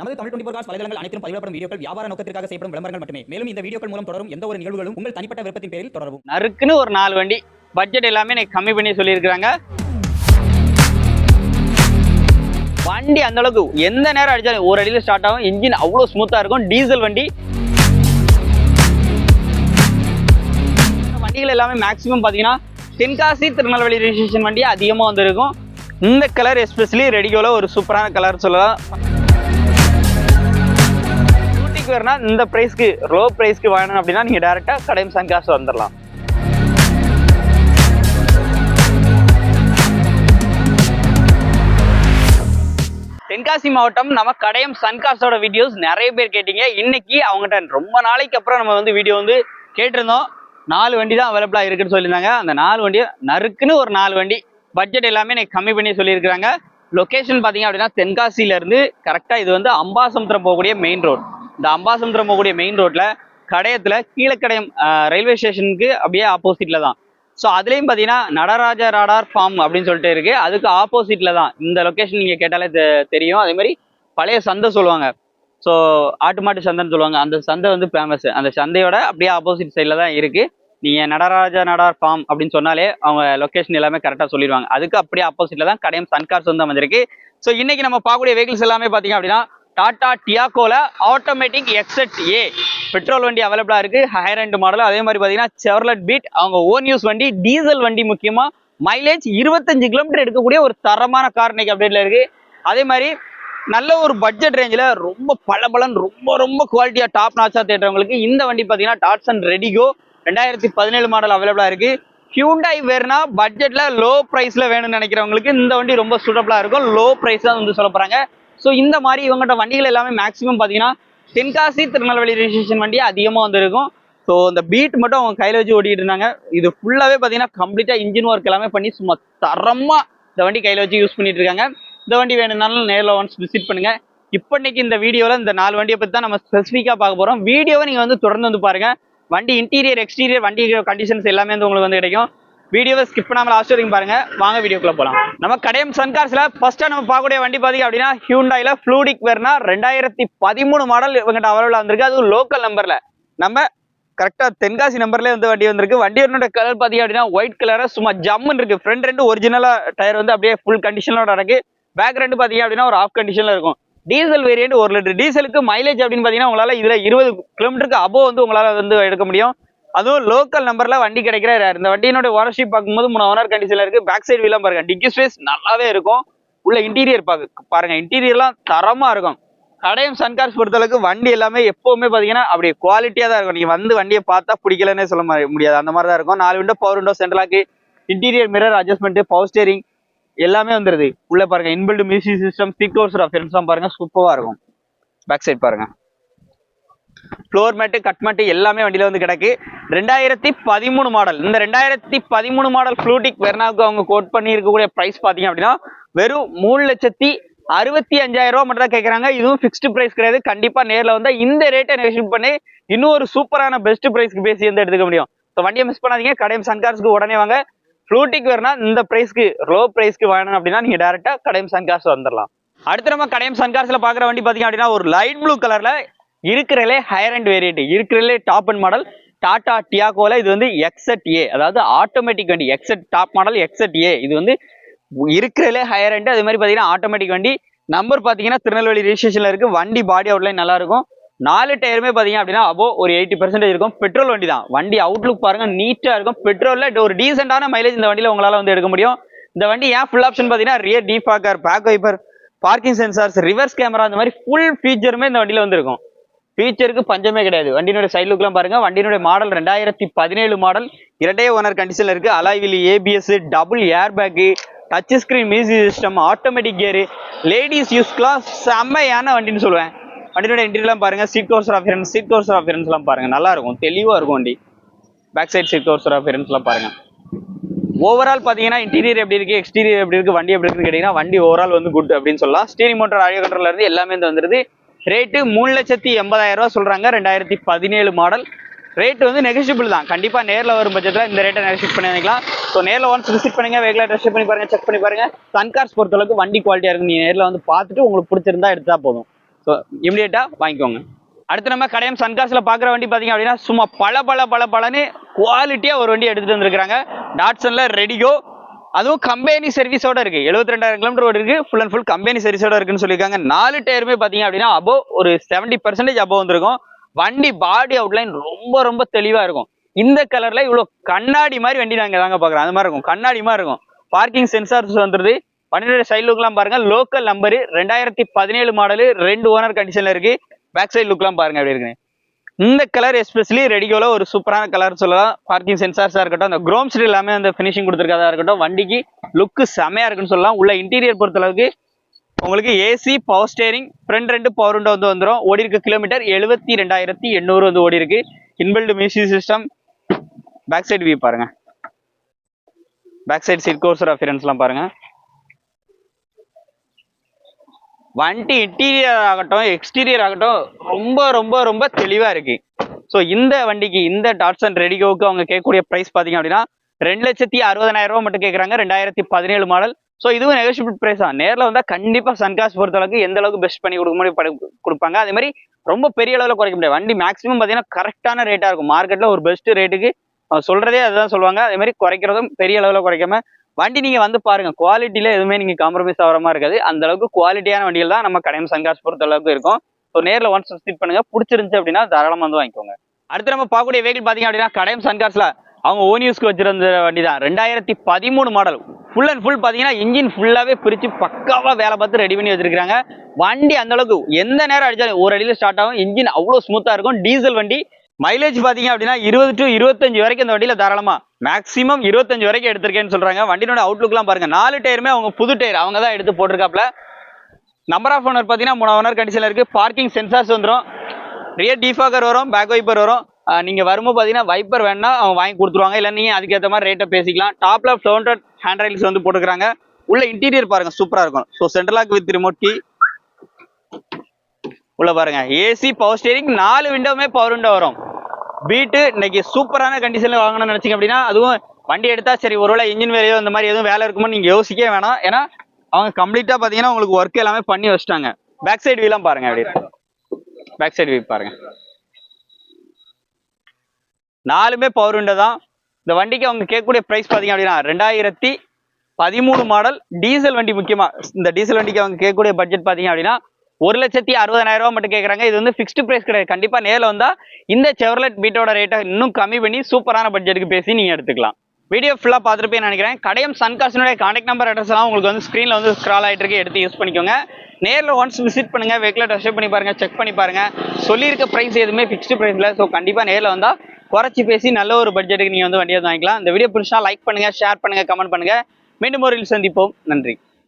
நமது Tamil twenty cos வலைதளங்கள் அனைத்தும் பதிவிடப்படும் வீடியோக்கள் வியாபார நோக்கத்திற்காக செய்யப்படும் விளம்பரங்கள் மட்டுமே. மேலும் இந்த வீடியோக்கள் மூலம் தொடரும் எந்த ஒரு நிகழ்வுகளும் உங்கள் தனிப்பட்ட விருப்பத்தின் பேரில் தொடரும் நறுக்குன்னு ஒரு நாலு வண்டி. பட்ஜெட் எல்லாமே எனக்கு கம்மி பண்ணி சொல்லியிருக்கிறாங்க. வண்டி அந்த அளவுக்கு எந்த நேரம் அடிச்சாலும் ஒரு அடியில் ஸ்டார்ட் ஆகும். இன்ஜின் அவ்வளோ ஸ்மூத்தாக இருக்கும். டீசல் வண்டி. வண்டிகள் எல்லாமே மேக்ஸிமம் பார்த்தீங்கன்னா தென்காசி திருநெல்வேலி ரிஜிஸ்ட்ரேஷன் வண்டி அதிகமாக வந்திருக்கும். இந்த கலர் எஸ்பெஷலி ரெடிகோல ஒரு சூப்பரான கலர் சொல்லலாம். ஷூட்டிங் வேறுனா இந்த ப்ரைஸ்க்கு லோ ப்ரைஸ்க்கு வாங்கணும் அப்படின்னா நீங்கள் டேரெக்டாக கடையம் சங்காஸ் வந்துடலாம் தென்காசி மாவட்டம் நம்ம கடையம் சன்காஸோட வீடியோஸ் நிறைய பேர் கேட்டீங்க. இன்னைக்கு அவங்ககிட்ட ரொம்ப நாளைக்கு அப்புறம் நம்ம வந்து வீடியோ வந்து கேட்டிருந்தோம். நாலு வண்டி தான் அவைலபிளாக இருக்குன்னு சொல்லியிருந்தாங்க. அந்த நாலு வண்டி நறுக்குன்னு ஒரு நாலு வண்டி. பட்ஜெட் எல்லாமே எனக்கு கம்மி பண்ணி சொல்லியிருக்கிறாங்க. லொகேஷன் பார்த்தீங்க அப்படின்னா தென்காசியிலேருந்து கரெக்டாக இது வந்து அம்பாசமுத்திரம் போகக்கூடிய மெயின் ரோடு இந்த அம்பாசமுத்திரம் போகக்கூடிய மெயின் ரோட்ல கடையத்துல கீழக்கடையம் ரயில்வே ஸ்டேஷனுக்கு அப்படியே ஆப்போசிட்ல தான். ஸோ அதுலேயும் பார்த்தீங்கன்னா நடராஜ ராடார் ஃபார்ம் அப்படின்னு சொல்லிட்டு இருக்கு. அதுக்கு ஆப்போசிட்ல தான். இந்த லொக்கேஷன் நீங்கள் கேட்டாலே தெ- தெரியும். அதே மாதிரி பழைய சந்தை சொல்லுவாங்க. ஸோ ஆட்டு மாட்டு சந்தைன்னு சொல்லுவாங்க. அந்த சந்தை வந்து ஃபேமஸ் அந்த சந்தையோட அப்படியே ஆப்போசிட் சைடில் தான் இருக்கு. நீங்கள் நடராஜ நடார் ஃபார்ம் அப்படின்னு சொன்னாலே அவங்க லொக்கேஷன் எல்லாமே கரெக்டாக சொல்லிடுவாங்க. அதுக்கு அப்படியே ஆப்போசிட்ல தான் கடையம் சன்கார்ஸ் வந்து அமைஞ்சிருக்கு. ஸோ இன்னைக்கு நம்ம பார்க்கக்கூடிய வெஹிக்கிள்ஸ் எல்லாமே பார்த்தீங்க அப்படின்னா டாடா டியாகோவில் ஆட்டோமேட்டிக் எக்ஸட் ஏ பெட்ரோல் வண்டி அவைலபிளாக இருக்குது ஹையர் ரெண்டு மாடல் அதே மாதிரி பார்த்தீங்கன்னா செவர்லட் பீட் அவங்க ஓன் யூஸ் வண்டி டீசல் வண்டி முக்கியமாக மைலேஜ் இருபத்தஞ்சு கிலோமீட்டர் எடுக்கக்கூடிய ஒரு தரமான கார் இன்னைக்கு அப்டேட்டில் இருக்குது அதே மாதிரி நல்ல ஒரு பட்ஜெட் ரேஞ்சில் ரொம்ப பளபளன்னு ரொம்ப ரொம்ப குவாலிட்டியாக டாப் நாச்சாக தேடுறவங்களுக்கு இந்த வண்டி பார்த்தீங்கன்னா டாட்சன் ரெடிகோ ரெண்டாயிரத்தி பதினேழு மாடல் அவைலபிளாக இருக்குது ஹியூண்டாய் வேறுனா பட்ஜெட்டில் லோ ப்ரைஸில் வேணும்னு நினைக்கிறவங்களுக்கு இந்த வண்டி ரொம்ப சூட்டபுளாக இருக்கும். லோ ப்ரைஸ் தான் வந்து சொல்ல போகிறாங்க ஸோ இந்த மாதிரி இவங்ககிட்ட வண்டிகள் எல்லாமே மேக்ஸிமம் பார்த்தீங்கன்னா தென்காசி திருநெல்வேலி ரெஜிஸ்ட்ரேஷன் வண்டி அதிகமாக வந்திருக்கும். ஸோ இந்த பீட் மட்டும் அவங்க கையில் வச்சு ஓட்டிகிட்டு இருந்தாங்க. இது ஃபுல்லாகவே பார்த்தீங்கன்னா கம்ப்ளீட்டாக இன்ஜின் ஒர்க் எல்லாமே பண்ணி சும்மா தரமாக இந்த வண்டி கையில் வச்சு யூஸ் பண்ணிட்டு இருக்காங்க. இந்த வண்டி வேணும்னாலும் நேரில் ஒன்ஸ் விசிட் பண்ணுங்கள் இப்போ இன்னைக்கு இந்த வீடியோவில் இந்த நாலு வண்டியை பற்றி தான் நம்ம ஸ்பெசிஃபிக்காக பார்க்க போகிறோம் வீடியோவை நீங்கள் வந்து தொடர்ந்து வந்து பாருங்க. வண்டி இன்டீரியர் எக்ஸ்டீரியர் வண்டி கண்டிஷன்ஸ் எல்லாமே வந்து உங்களுக்கு வந்து கிடைக்கும். வீடியோவை ஸ்கிப் பண்ணாமல் லாஸ்ட் வரைக்கும் பாருங்க. வாங்க வீடியோக்குள்ள போகலாம் நம்ம கடையம் சன்கார்ஸ்ல ஃபர்ஸ்டா நம்ம பார்க்கக்கூடிய வண்டி பாத்தீங்க அப்படின்னா ஹியூண்டாயில ஃப்ளூடிக் வேர்னா ரெண்டாயிரத்தி பதிமூணு மாடல் இவங்ககிட்ட அவைலபிள் வந்திருக்கு. அதுவும் லோக்கல் நம்பர்ல நம்ம கரெக்டா தென்காசி நம்பர்லேயே வந்து வண்டி வந்திருக்கு. வண்டியோட கலர் பாத்தீங்க அப்படின்னா ஒயிட் கலரா சும்மா ஜம்முன்னு இருக்கு. ஃப்ரண்ட் ரெண்டு ஒரிஜினலா டயர் வந்து அப்படியே ஃபுல் கண்டிஷனோட இருக்கு பேக் ரெண்டு பாத்தீங்க அப்படின்னா ஒரு ஆஃப் கண்டிஷன்ல இருக்கும். டீசல் வேரியன்ட் ஒரு லிட்டர். டீசலுக்கு மைலேஜ் அப்படின்னு பாத்தீங்கன்னா உங்களால இதுல இருபது கிலோமீட்டருக்கு அபோவ் வந்து உங்களால வந்து எடுக்க முடியும். அதுவும் லோக்கல் நம்பர்ல வண்டி கிடைக்கிற இந்த வண்டியினுடைய ஓனர்ஷிப் பார்க்கும்போது மூணு ஓனர் கண்டிஷன்ல இருக்கு. பேக் சைடு வீலாம் பாருங்க. டிக்கி ஸ்பேஸ் நல்லாவே இருக்கும். உள்ள இன்டீரியர் பாக்க பாருங்க. இன்டீரியர்லாம் தரமா இருக்கும். கடையம் சன்கார்ஸ் பொறுத்தளவுக்கு வண்டி எல்லாமே எப்பவுமே பாத்தீங்கன்னா அப்படியே குவாலிட்டியா தான் இருக்கும். நீங்க வந்து வண்டியை பார்த்தா பிடிக்கலன்னே சொல்ல முடியாது. அந்த மாதிரி தான் இருக்கும். நாலு window power window central lock interior mirror adjustment power steering எல்லாமே வந்துருது. உள்ள பாருங்க. Inbuilt music system speakers of ஃபிரண்ட்ஸ்லாம் பாருங்க. சூப்பராக இருக்கும். பேக் சைட் பாருங்க. ஃப்ளோர் மேட்டு கட் மேட்டு எல்லாமே வண்டியில வந்து கிடக்கு. ரெண்டாயிரத்தி பதிமூணு மாடல் இந்த ரெண்டாயிரத்தி பதிமூணு மாடல் ஃப்ளூட்டிக் வெர்னாவுக்கு அவங்க கோட் பண்ணி இருக்கக்கூடிய ப்ரைஸ் பார்த்தீங்க அப்படின்னா வெறும் மூணு லட்சத்தி அறுபத்தி அஞ்சாயிரம் ரூபா மட்டும் தான் கேட்குறாங்க. இதுவும் ஃபிக்ஸ்டு ப்ரைஸ் கிடையாது. கண்டிப்பா நேர்ல வந்தால் இந்த ரேட்டை நெகோஷியேட் பண்ணி இன்னும் ஒரு சூப்பரான பெஸ்ட் ப்ரைஸ்க்கு பேசி வந்து எடுத்துக்க முடியும். ஸோ வண்டியை மிஸ் பண்ணாதீங்க. கடையம் சன்கார்ஸ்க்கு உடனே வாங்க. ஃப்ளூட்டிக் வேறுனா இந்த ப்ரைஸ்க்கு லோ ப்ரைஸ்க்கு வாங்கணும் அப்படின்னா நீங்க டேரக்டா கடையம் சன்கார்ஸ் வந்துடலாம் அடுத்து நம்ம கடையம் சன்கார்ஸில் பாக்குற வண்டி பாத்தீங்க அப்படின்னா ஒரு லைட் ப்ளூ கலர்ல இருக்கிறலே ஹையர் அண்ட் வேரியன்ட் இருக்கிறலே டாப் அண்ட் மாடல் டாடா டியாகோல இது வந்து எக்ஸட் ஏ அதாவது ஆட்டோமேட்டிக் வண்டி எக்ஸட் டாப் மாடல் எக்ஸட் ஏ இது வந்து இருக்கிறலே ஹையர் அண்ட் அதே மாதிரி பார்த்தீங்கன்னா ஆட்டோமேட்டிக் வண்டி. நம்பர் பார்த்தீங்கன்னா திருநெல்வேலி ரெஜிஸ்ட்ரேஷன்ல இருக்கு. வண்டி பாடி அவுட்லைன் நல்லா இருக்கும் நாலு டயருமே பார்த்தீங்க அப்படின்னா அபோ ஒரு எயிட்டி பர்சன்டேஜ் இருக்கும். பெட்ரோல் வண்டி தான். வண்டி அவுட்லுக் பாருங்க நீட்டாக இருக்கும். பெட்ரோலில் ஒரு டீசெண்டான மைலேஜ் இந்த வண்டியில் உங்களால் வந்து எடுக்க முடியும். இந்த வண்டி ஏன் ஃபுல் ஆப்ஷன் பார்த்தீங்கன்னா rear defogger back wiper parking sensors reverse camera அந்த மாதிரி ஃபுல் ஃபீச்சருமே இந்த வண்டியில் வந்து இருக்கும். ஃபீச்சருக்கு பஞ்சமே கிடையாது. வண்டியினுடைய சைட் லுக்லாம் பாருங்க. வண்டியினுடைய மாடல் ரெண்டாயிரத்தி பதினேழு மாடல் இரண்டே ஓனர் கண்டிஷன்ல இருக்கு. Alloy wheel ABS double air bag touch screen music system automatic gear ladies யூஸ்க்குலாம் செம்மையான வண்டின்னு சொல்லுவேன். வண்டியோட இன்டீரியர்லாம் பாருங்க. Seat cover appearance seat cover ஆஃபியரன்ஸ்லாம் பாருங்க. நல்லா இருக்கும் தெளிவாக இருக்கும் வண்டி. பேக் சைடு சீட் கோர்சர் ஆஃபியரன்ஸ்லாம் பாருங்க. ஓவரால் பார்த்தீங்கன்னா இன்டீரியர் எப்படி இருக்குது எக்ஸ்டீரியர் எப்படி இருக்குது வண்டி எப்படி இருக்குன்னு கேட்டிங்கன்னா வண்டி ஓவரால் வந்து குட் அப்படின்னு சொல்லலாம். ஸ்டீரிங் மோட்டர் ஆடியோ கண்ட்ரோல்ல இருந்து எல்லாமே வந்து வந்துருது. ரேட்டு மூணு லட்சத்தி எண்பதாயிரம் ரூபா சொல்றாங்க. ரெண்டாயிரத்தி பதினேழு மாடல் ரேட்டு வந்து நெகஷியபிள் தான். கண்டிப்பா நேரில் வரும் பட்சத்தில் இந்த ரேட்டை நெகஷியேட் பண்ணி ஸோ நேரில் ஒன்ஸ் விசிட் பண்ணுங்க. வெஹிக்கிள் டெஸ்ட் பண்ணி பாருங்க செக் பண்ணி பாருங்க. சன்கார்ஸ் பொறுத்தளவுக்கு வண்டி குவாலிட்டியா இருக்கும். நீங்கள் நேரில் வந்து பார்த்துட்டு உங்களுக்கு பிடிச்சிருந்தா எடுத்தா போதும். ஸோ இமிடியேட்டாக வாங்கிக்கோங்க. அடுத்து நம்ம கடையம் சன்காஸில் பார்க்குற வண்டி பார்த்தீங்க அப்படின்னா சும்மா பல பல பல பலன்னு குவாலிட்டியாக ஒரு வண்டி எடுத்துகிட்டு வந்திருக்கிறாங்க. டாட்ஸனில் ரெடிகோ அதுவும் கம்பெனி சர்வீஸோட இருக்கு. எழுபத்தி ரெண்டாயிரம் கிலோமீட்டர் ஓடி இருக்கு. ஃபுல் அண்ட் ஃபுல் கம்பெனி சர்வீஸோட இருக்குன்னு சொல்லியிருக்காங்க. நாலு டயருமே பார்த்தீங்க அப்படின்னா அபோ ஒரு செவன்டி பர்சன்டேஜ் அபோ வந்திருக்கும். வண்டி பாடி அவுட்லைன் ரொம்ப ரொம்ப தெளிவாக இருக்கும். இந்த கலர்ல இவ்வளோ கண்ணாடி மாதிரி வண்டி நாங்கள் தாங்க பார்க்குறோம் அந்த மாதிரி இருக்கும். கண்ணாடி மாதிரி இருக்கும். பார்க்கிங் சென்சார்ஸ் வந்துருது. வண்டியோட சைடு லுக்லாம் பாருங்க. லோக்கல் நம்பரு ரெண்டாயிரத்தி பதினேழு மாடலு ரெண்டு ஓனர் கண்டிஷன்ல இருக்கு. பேக் சைடு லுக்லாம் பாருங்க அப்படி இருக்குன்னு. இந்த கலர் எஸ்பெஷலி ரெடிகோல ஒரு சூப்பரான கலர் சொல்லலாம். பார்க்கிங் சென்சார்ஸாக இருக்கட்டும் அந்த குரோம் ஸ்டீல் எல்லாமே அந்த ஃபினிஷிங் கொடுத்துருக்கதா இருக்கட்டும் வண்டிக்கு லுக்கு செமையாக இருக்குன்னு சொல்லலாம். உள்ள இன்டீரியர் பொறுத்த அளவுக்கு உங்களுக்கு ஏசி பவர் ஸ்டேரிங் ஃப்ரண்ட் ரெண்டு பவர் விண்டோ வந்து வந்துடும் ஓடி இருக்க கிலோமீட்டர் எழுபத்தி ரெண்டாயிரத்தி எண்ணூறு வந்து ஓடி இருக்கு. Inbuilt music system back side view பாருங்க பேக் சைடு சீட் கோர்ஸ் அஃபியரன்ஸ்லாம் பாருங்க. வண்டி இன்டீரியர் ஆகட்டும் எக்ஸ்டீரியர் ஆகட்டும் ரொம்ப ரொம்ப ரொம்ப தெளிவா இருக்கு. ஸோ இந்த வண்டிக்கு இந்த டாட்ஸன் ரெடிகோவுக்கு அவங்க கேட்கக்கூடிய ப்ரைஸ் பார்த்தீங்க அப்படின்னா ரெண்டு லட்சத்தி அறுபதனாயிரம் ரூபா மட்டும் கேட்குறாங்க ரெண்டாயிரத்தி பதினேழு மாடல் ஸோ இதுவும் நெகோஷியபிள் ப்ரைஸ் தான். நேரில் வந்தால் கண்டிப்பாக சன்காஸ் பொறுத்த அளவுக்கு எந்த அளவுக்கு பெஸ்ட் பண்ணி கொடுக்க முடியும் கொடுப்பாங்க. அதே மாதிரி ரொம்ப பெரிய அளவில் குறைக்க முடியாது. வண்டி மேக்ஸிமம் பார்த்தீங்கன்னா கரெக்டான ரேட்டாக இருக்கும். மார்க்கெட்டில் ஒரு பெஸ்ட் ரேட்டுக்கு சொல்றதே அதுதான் சொல்லுவாங்க. அதே மாதிரி குறைக்கிறதும் பெரிய அளவில் குறைக்காம வண்டி நீங்க வந்து பாருங்க குவாலிட்டியில் எதுவுமே நீங்க காம்ப்ரமைஸ் ஆகிற மாதிரி இருக்காது. அந்த அளவுக்கு குவாலிட்டியான வண்டிகள் தான் நம்ம கடையம் சங்காஸ் பொறுத்த அளவுக்கு இருக்கும். ஸோ நேரில் ஒன்ஸ் விசிட் பண்ணுங்க. பிடிச்சிருந்துச்சு அப்படின்னா தாராளமாக வந்து வாங்கிக்கோங்க. அடுத்து நம்ம பார்க்கக்கூடிய வெஹிக்கிள் பார்த்தீங்க அப்படின்னா கடையம் சன்காஸ்ல அவங்க ஓன் யூஸ்க்கு வச்சிருந்த வண்டி தான் ரெண்டாயிரத்தி பதிமூணு மாடல் ஃபுல் அண்ட் ஃபுல் பார்த்தீங்கன்னா இன்ஜின் ஃபுல்லாகவே பிரித்து பக்காவாக வேலை பார்த்து ரெடி பண்ணி வச்சிருக்காங்க வண்டி அந்த அளவுக்கு எந்த நேரம் அடித்தாலும் ஒரு அடியில் ஸ்டார்ட் ஆகும். இன்ஜின் அவ்வளோ ஸ்மூத்தாக இருக்கும். டீசல் வண்டி மைலேஜ் பார்த்தீங்க அப்படின்னா இருபது டு இருபத்தஞ்சு வரைக்கும் இந்த வண்டியில் தாராளமா மேக்ஸிமம் இருபத்தஞ்சு வரைக்கும் எடுத்திருக்கேன்னு சொல்கிறாங்க வண்டியோட அவுட்லுக்லாம் பாருங்க. நாலு டயருமே அவங்க புது டயர் அவங்க தான் எடுத்து போட்டிருக்காப்ல நம்பர் ஆஃப் ஓனர் பார்த்தீங்கன்னா மூணு ஓனர் கண்டிஷனில் இருக்கு. பார்க்கிங் சென்சார்ஸ் வந்துடும் ரியர் டிஃபாகர் வரும் பேக் வைப்பர் வரும். நீங்கள் வரும்போது பார்த்தீங்கன்னா வைப்பர் வேணா அவங்க வாங்கி கொடுத்துருவாங்க. இல்லை நீங்கள் அதுக்கேற்ற மாதிரி ரேட்டை பேசிக்கலாம். டாப்பில் ஃபோர் ஹண்ட்ரட் ஹேண்ட் ரைல்ஸ் வந்து போட்டுக்கிறாங்க உள்ள இன்டீரியர் பாருங்க சூப்பராக இருக்கும். So central lock with remote key உள்ள பாருங்க. ஏசி பவர் ஸ்டேரிங் நாலு விண்டோவுமே பவர் விண்டோ வரும். பீட்டு இன்னைக்கு சூப்பரான கண்டிஷன்ல வாங்கணும்னு நினைச்சிங்க அப்படின்னா அதுவும் வண்டி எடுத்தா சரி ஒருவேளை இன்ஜின் வேலையோ இந்த மாதிரி எதுவும் வேலை இருக்குமோ நீங்க யோசிக்கவே வேணாம். ஏன்னா அவங்க கம்ப்ளீட்டா பாத்தீங்கன்னா உங்களுக்கு ஒர்க் எல்லாமே பண்ணி வச்சிட்டாங்க. பேக் சைடு வீலாம் பாருங்க அப்படி பேக் சைடு வீ பாருங்க. நாலுமே பவர் விண்டோ தான். இந்த வண்டிக்கு அவங்க கேட்கக்கூடிய ப்ரைஸ் பார்த்தீங்க அப்படின்னா ரெண்டாயிரத்தி பதிமூணு மாடல் டீசல் வண்டி முக்கியமா இந்த டீசல் வண்டிக்கு அவங்க கேட்கக்கூடிய பட்ஜெட் பார்த்தீங்க அப்படின்னா ஒரு லட்சத்தி அறுபதாயிரம் ரூபாய் மட்டும் கேட்குறாங்க இது வந்து ஃபிக்ஸ்டு ப்ரைஸ் கிடையாது. கண்டிப்பாக நேரில் வந்தா இந்த செவர்லெட் பீட்டோட ரேட்டை இன்னும் கம்மி பண்ணி சூப்பரான பட்ஜெட்டுக்கு பேசி நீங்கள் எடுத்துக்கலாம். வீடியோ ஃபுல்லாக பார்த்துருப்பேன் நினைக்கிறேன். கடையம் சன்காசினுடைய கான்டாக்ட் நம்பர் அட்ரஸ் எல்லாம் உங்களுக்கு வந்து ஸ்க்ரீனில் வந்து ஸ்க்ரால் ஆகிட்டு இருக்கு. எடுத்து யூஸ் பண்ணிக்கோங்க. நேரில் ஒன்ஸ் விசிட் பண்ணுங்கள் வெஹிக்கில் டெஸ்ட் பண்ணி பாருங்க. செக் பண்ணி பாருங்க. சொல்லியிருக்க ப்ரைஸ் எதுவுமே ஃபிக்ஸ்டு ப்ரைஸில் ஸோ கண்டிப்பாக நேரில் வந்தால் குறைச்சி பேசி நல்ல ஒரு பட்ஜெட்டுக்கு நீங்கள் வந்து வண்டியை வாங்கிக்கலாம். இந்த வீடியோ பிடிச்சா லைக் பண்ணுங்க ஷேர் பண்ணுங்க கமெண்ட் பண்ணுங்க. மீண்டும் ஒரு சந்திப்போம். நன்றி.